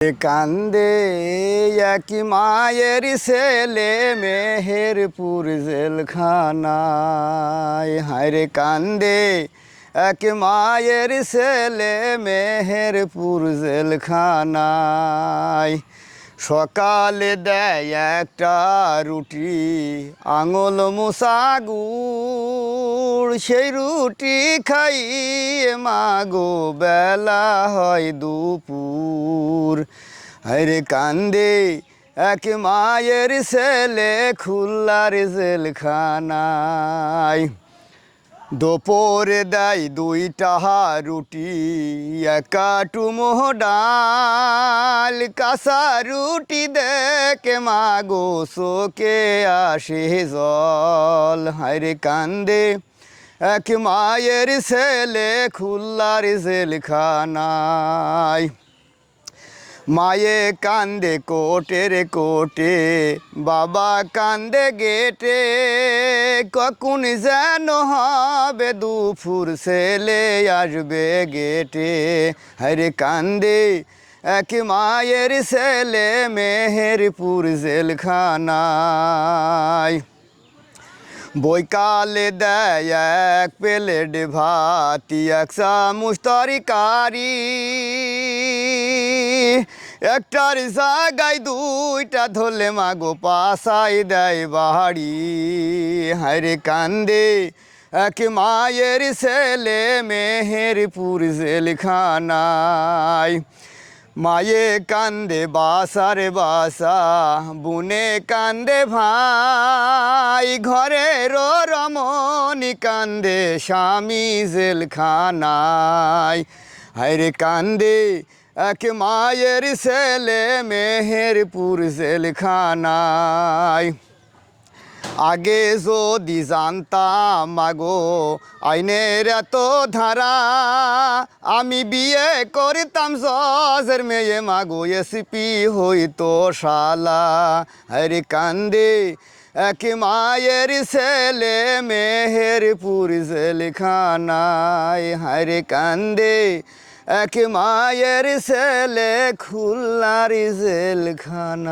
কান্দে এক মায়ের ছেলে মেহেরপুর জেলখানায়। হায়রে কান্দে এক মায়ের ছেলে মেহেরপুর জেলখানায়। সকালে দেয় একটা রুটি, আঙুল মুসাগুড় সেই রুটি খাইয়ে মাগো বেলা হয় দুপুর। হরে কান্দে এক মায়ের ছেলে খুল্লার জেলখানায়। দুপুরে দেয় দুইটা রুটি একাটু মোহ ডাল। কাঁচা রুটি দেখে মাগো সোকে আসে জল। হায়রে কান্দে এক মায়ের ছেলে খুল্লার জেলখানায়। মায়ে কান্দে কোটের কোটে, বাবা কান্দে গেটে। কখন যেন হবে দুপুর ছেলে আসবে গেটে। হরে কান্দে এক মায়ের ছেলে মেহেরপুর জেলখানায়। বৈকালে দেয় এক প্লেট ভাত, এক চামচ তরকারি। একটার জায়গায় দুইটা ধরলে মাগো পাশাই দেয় বাড়ি। হায়রে কান্দে এক মায়ের ছেলে, মেহেরপুর জেলখানায়। মায়ে কান্দে বাসারে বাসা, বুনে কান্দে ভাই ঘরে রো রমণী কান্দে স্বামী জেলখানায়। হায়রে কান্দে এক মায়ের ছেলে মেহেরপুর জেলখানায়। আগে যদি জানতাম মাগো আইনের এত ধারা, আমি বিয়ে করতাম জজের মেয়ে, মাগো, এসপি হইতো শালা। হরে কান্দে এক মায়ের ছেলে মেহের মেহেরপুর জেলখানায়। হরে কান্দে এক মায়ের ছেলে খুল্লার জেলখানায়।